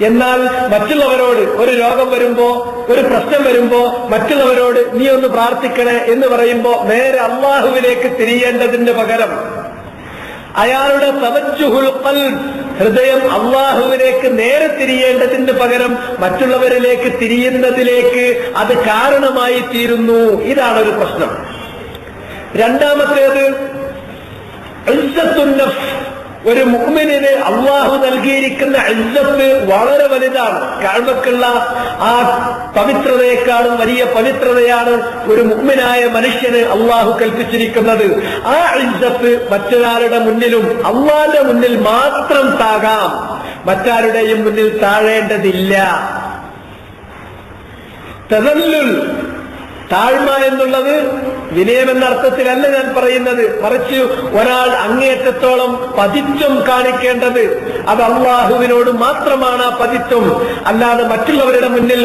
എന്നാൽ മറ്റുള്ളവരോട് ഒരു രോഗം വരുമ്പോ ഒരു പ്രശ്നം വരുമ്പോ മറ്റുള്ളവരോട് നീ ഒന്ന് പ്രാർത്ഥിക്കണേ എന്ന് പറയുമ്പോ നേരെ അള്ളാഹുവിലേക്ക് തിരിയേണ്ടതിന്റെ പകരം അയാളുടെ തവച്ചുഹുൽ ഹൃദയം അള്ളാഹുവിലേക്ക് നേരെ തിരിയേണ്ടതിന്റെ പകരം മറ്റുള്ളവരിലേക്ക് തിരിയുന്നതിലേക്ക് അത് കാരണമായി തീരുന്നു. ഇതാണ് ഒരു പ്രശ്നം. രണ്ടാമത്തേത് നഫ്സ്. ഒരു മുഹ്മിനിന് അള്ളാഹു നൽകിയിരിക്കുന്ന അല്ലത്ത് വളരെ വലുതാണ്. കാഴ്മക്കുള്ള ആ പവിത്രതയെക്കാളും വലിയ പവിത്രതയാണ് ഒരു മുഹ്മിനായ മനുഷ്യന് അള്ളാഹു കൽപ്പിച്ചിരിക്കുന്നത്. ആ അല്ലത്ത് മറ്റൊരാളുടെ മുന്നിലും അള്ളാന്റെ മുന്നിൽ മാത്രം താകാം. മറ്റാരുടെയും മുന്നിൽ താഴേണ്ടതില്ല. തദല്ലുൽ താഴ്മ എന്നുള്ളത് വിനയം എന്ന അർത്ഥത്തിലല്ല ഞാൻ പറയുന്നത്. മറിച്ച് ഒരാൾ അങ്ങേറ്റത്തോളം പതിത്വം കാണിക്കേണ്ടത് അത് അള്ളാഹുവിനോട് മാത്രമാണ് ആ പതിത്വം. അല്ലാതെ മറ്റുള്ളവരുടെ മുന്നിൽ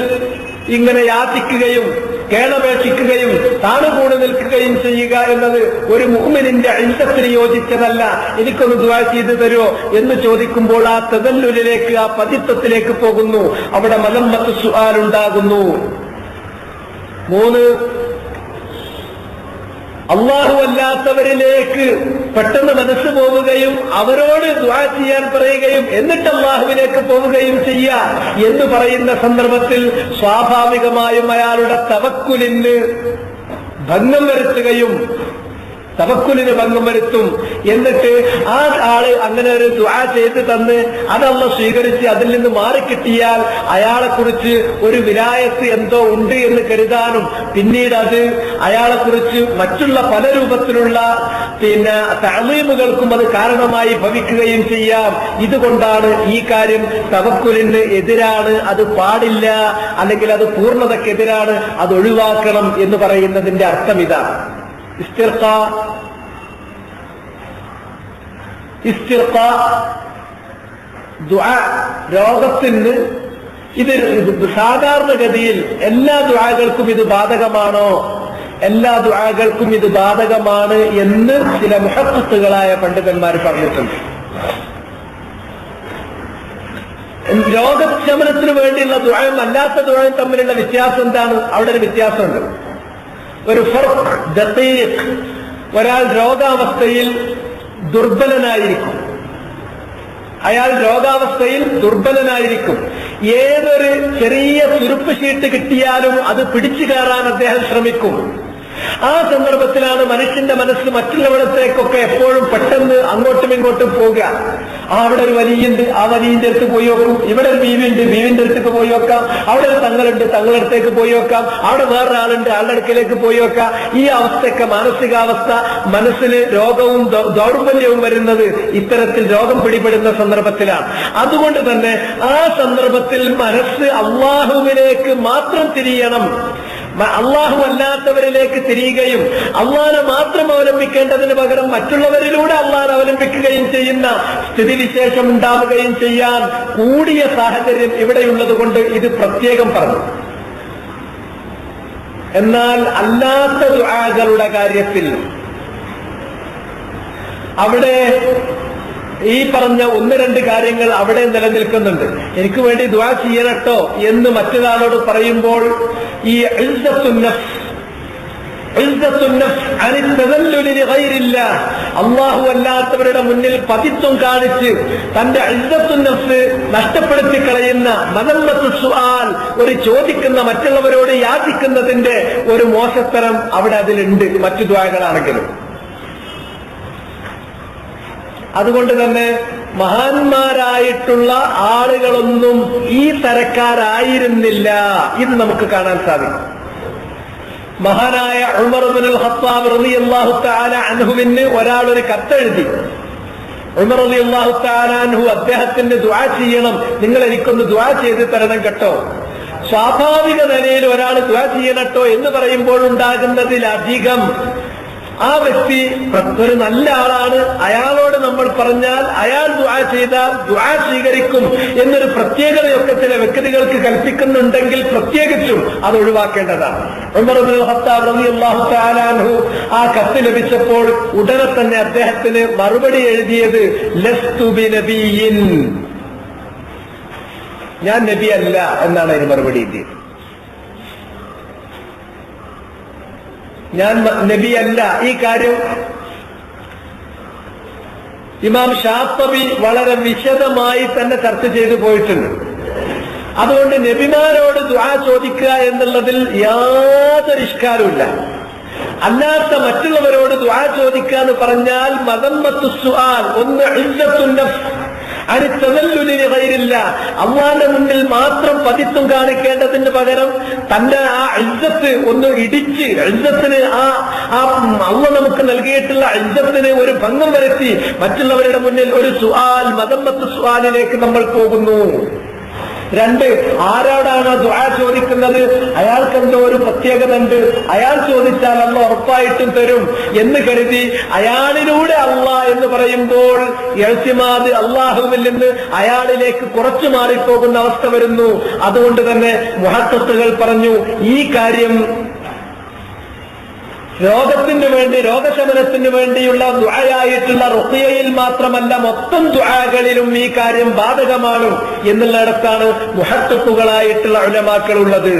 ഇങ്ങനെ യാചിക്കുകയും കേണപേക്ഷിക്കുകയും താണുകൂടി നിൽക്കുകയും ചെയ്യുക എന്നത് ഒരു മുഹ്മിനിന്റെ അഴിത്തത്തിന് യോജിച്ചതല്ല. എനിക്കൊന്ന് ദുവാ ചെയ്തു തരുമോ എന്ന് ചോദിക്കുമ്പോൾ ആ തെതല്ലുലിലേക്ക് ആ പതിത്വത്തിലേക്ക് പോകുന്നു. അവിടെ മലമ്മത്ത് സുആലുണ്ടാകുന്നു. മൂന്ന് അള്ളാഹു അല്ലാത്തവരിലേക്ക് പെട്ടെന്ന് മനസ്സ് പോവുകയും അവരോട് ദ്വാ ചെയ്യാൻ പറയുകയും എന്നിട്ട് അള്ളാഹുവിലേക്ക് പോവുകയും ചെയ്യുക എന്ന് പറയുന്ന സന്ദർഭത്തിൽ സ്വാഭാവികമായും അയാളുടെ തവക്കുലിന് ഭംഗം വരുത്തുകയും തവക്കുലിന് ഭംഗം വരുത്തും. എന്നിട്ട് ആ ആൾ അങ്ങനെ ഒരു ദുആ ചെയ്ത് തന്ന് അതല്ല സ്വീകരിച്ച് അതിൽ നിന്ന് മാറിക്കിട്ടിയാൽ അയാളെ കുറിച്ച് ഒരു വിലായത്ത് എന്തോ ഉണ്ട് എന്ന് കരുതാനും പിന്നീട് അത് അയാളെ കുറിച്ച് മറ്റുള്ള പല രൂപത്തിലുള്ള പിന്നെ തളീമുകൾക്കും അത് കാരണമായി ഭവിക്കുകയും ചെയ്യാം. ഇതുകൊണ്ടാണ് ഈ കാര്യം തവക്കുലിന് എതിരാണ്. അത് പാടില്ല. അല്ലെങ്കിൽ അത് പൂർണതക്കെതിരാണ് അത് ഒഴിവാക്കണം എന്ന് പറയുന്നതിന്റെ അർത്ഥം ഇതാണ് ഇസ്തിർഖ. ഇസ്തിർഖ. ദുആ രോഗത്തിന് ഇത് സാധാരണഗതിയിൽ എല്ലാ ദുആകൾക്കും ഇത് ബാധകമാണോ? എല്ലാ ദുആകൾക്കും ഇത് ബാധകമാണ് എന്ന് ചില മുഹത്തുകളായ പണ്ഡിതന്മാർ പറഞ്ഞിട്ടുണ്ട്. രോഗശമനത്തിന് വേണ്ടിയുള്ള ദുരായും അല്ലാത്ത ദുരായും തമ്മിലുള്ള വ്യത്യാസം എന്താണ്? അവിടെ ഒരു വ്യത്യാസമുണ്ട്. ഒരു ഒരാൾ രോഗാവസ്ഥയിൽ ദുർബലനായിരിക്കും. അയാൾ രോഗാവസ്ഥയിൽ ദുർബലനായിരിക്കും. ഏതൊരു ചെറിയ തുരുപ്പ് ഷീട്ട് കിട്ടിയാലും അത് പിടിച്ചു കയറാൻ അദ്ദേഹം ശ്രമിക്കും. ആ സന്ദർഭത്തിലാണ് മനുഷ്യന്റെ മനസ്സ് മറ്റുള്ളവിടത്തേക്കൊക്കെ എപ്പോഴും പെട്ടെന്ന് അങ്ങോട്ടും ഇങ്ങോട്ടും പോവുക. ആ അവിടെ ഒരു വലിയുണ്ട് ആ വലിയന്റെ അടുത്ത് പോയി നോക്കും. ഇവിടെ ഒരു ബീവിയുണ്ട് ബീവിന്റെ അടുത്തേക്ക് പോയി നോക്കാം. അവിടെ ഒരു തങ്ങളുണ്ട് തങ്ങളുടെ അടുത്തേക്ക് പോയി നോക്കാം. അവിടെ വേറൊരാളുണ്ട് ആളുടെ അടുക്കിലേക്ക് പോയി നോക്കാം. ഈ അവസ്ഥയൊക്കെ മാനസികാവസ്ഥ മനസ്സിന് രോഗവും ദൗർബല്യവും വരുന്നത് ഇത്തരത്തിൽ രോഗം പിടിപെടുന്ന സന്ദർഭത്തിലാണ്. അതുകൊണ്ട് തന്നെ ആ സന്ദർഭത്തിൽ മനസ്സ് അള്ളാഹുവിലേക്ക് മാത്രം തിരിയണം. അള്ളാഹു അല്ലാത്തവരിലേക്ക് തിരിയുകയും അള്ളാഹനെ മാത്രം അവലംബിക്കേണ്ടതിന് പകരം മറ്റുള്ളവരിലൂടെ അള്ളാഹനെ അവലംബിക്കുകയും ചെയ്യുന്ന സ്ഥിതിവിശേഷം ഉണ്ടാവുകയും ചെയ്യാൻ കൂടിയ സാഹചര്യം ഇവിടെയുള്ളത് കൊണ്ട് ഇത് പ്രത്യേകം പറഞ്ഞു. എന്നാൽ അല്ലാത്ത ദുആകളുടെ കാര്യത്തിൽ അവിടെ ഈ പറഞ്ഞ ഒന്ന് രണ്ട് കാര്യങ്ങൾ അവിടെ നിലനിൽക്കുന്നുണ്ട്. എനിക്ക് വേണ്ടി ദ്വാ ചെയ്യണട്ടോ എന്ന് മറ്റൊരാളോട് പറയുമ്പോൾ ഈ. അള്ളാഹു അല്ലാത്തവരുടെ മുന്നിൽ പതിത്വം കാണിച്ച് തന്റെ അഴുതത്തുന്നസ് നഷ്ടപ്പെടുത്തി കളയുന്ന മദമ്മത്തു സുആൽ ഒരു ചോദിക്കുന്ന മറ്റുള്ളവരോട് യാചിക്കുന്നതിന്റെ ഒരു മോശത്തരം അവിടെ അതിലുണ്ട്. മറ്റു ദ്വാകളാണെങ്കിലും അതുകൊണ്ട് തന്നെ മഹാന്മാരായിട്ടുള്ള ആളുകളൊന്നും ഈ തരക്കാരായിരുന്നില്ല ഇത് നമുക്ക് കാണാൻ സാധിക്കും. മഹാനായ ഉമർ ബിനുൽ ഖത്താബ് അള്ളാഹു തആല അൻഹുവിന് ഒരാൾ ഒരു കത്തെഴുതി. ഉമർ അലി തആല അൻഹു അദ്ദേഹത്തിന്റെ ദ്വാ ചെയ്യണം. നിങ്ങൾ എനിക്കൊന്ന് ദ്വാ ചെയ്ത് തരണം കേട്ടോ. സ്വാഭാവിക നിലയിൽ ഒരാൾ ദുആ ചെയ്യണട്ടോ എന്ന് പറയുമ്പോൾ ഉണ്ടാകുന്നതിലധികം ആ വ്യക്തി ഒരു നല്ല ആളാണ്. അയാളോട് നമ്മൾ പറഞ്ഞാൽ അയാൾ ദുആ ചെയ്താൽ ദുആ സ്വീകരിക്കും എന്നൊരു പ്രത്യേകതയൊക്കെ ചില വ്യക്തികൾക്ക് കൽപ്പിക്കുന്നുണ്ടെങ്കിൽ പ്രത്യേകിച്ചും അത് ഒഴിവാക്കേണ്ടതാണ്. ആ കത്ത് ലഭിച്ചപ്പോൾ ഉടനെ തന്നെ അദ്ദേഹത്തിന് മറുപടി എഴുതിയത് ഞാൻ നബിയല്ല എന്നാണ് അതിന് മറുപടി എഴുതിയത്. ഞാൻ നബിയല്ല. ഈ കാര്യം ഇമാം ഷാത്തബി വളരെ വിശദമായി തന്നെ ചർച്ച ചെയ്തു പോയിട്ടുണ്ട്. അതുകൊണ്ട് നബിമാരോട് ദുആ ചോദിക്കുക എന്നുള്ളതിൽ യാതൊരു ഇഷ്കാരമില്ല. അല്ലാത്ത മറ്റുള്ളവരോട് ദുആ ചോദിക്കുക എന്ന് പറഞ്ഞാൽ മതമ്മത്തു സുആൽ ഒന്ന് ഇസ്സത്തുൻ നഫ്സ് അനി തദല്ലുലിന് ഗൈരില്ല. അള്ളാന്റെ മുന്നിൽ മാത്രം പതിത്വം കാണിക്കേണ്ടതിന് പകരം തന്റെ ആ അഞ്ചത്ത് ഒന്ന് ഇടിച്ച് അഞ്ചത്തിന് ആ ആ അള്ള നമുക്ക് നൽകിയിട്ടുള്ള അഞ്ചത്തിന് ഒരു ഭംഗം വരുത്തി മറ്റുള്ളവരുടെ മുന്നിൽ ഒരു സുആൽ മതമ്പത്ത് സുആലിലേക്ക് നമ്മൾ പോകുന്നു. രണ്ട് ആരോടാണ് ദുആ ചോദിക്കുന്നത്? അയാൾക്ക് എന്തോ ഒരു പ്രത്യേകത ഉണ്ട് അയാൾ ചോദിച്ചാൽ അല്ല ഉറപ്പായിട്ടും തരും എന്ന് കരുതി അയാളിലൂടെ അല്ല എന്ന് പറയുമ്പോൾ എഴുത്തിമാത് അള്ളാഹുവിൽ നിന്ന് അയാളിലേക്ക് കുറച്ചു മാറിപ്പോകുന്ന അവസ്ഥ വരുന്നു. അതുകൊണ്ട് തന്നെ മുഹത്തത്തുകൾ പറഞ്ഞു ഈ കാര്യം രോഗത്തിന് വേണ്ടി രോഗശമനത്തിന് വേണ്ടിയുള്ള ദുആയായിട്ടുള്ള റുഖിയയിൽ മാത്രമല്ല മൊത്തം ദുആകളിലും ഈ കാര്യം ബാധകമാണ്. എന്നുള്ളിടത്താണ് മുഹത്തത്തുകളായിട്ടുള്ള ഉലമാക്കളുള്ളത്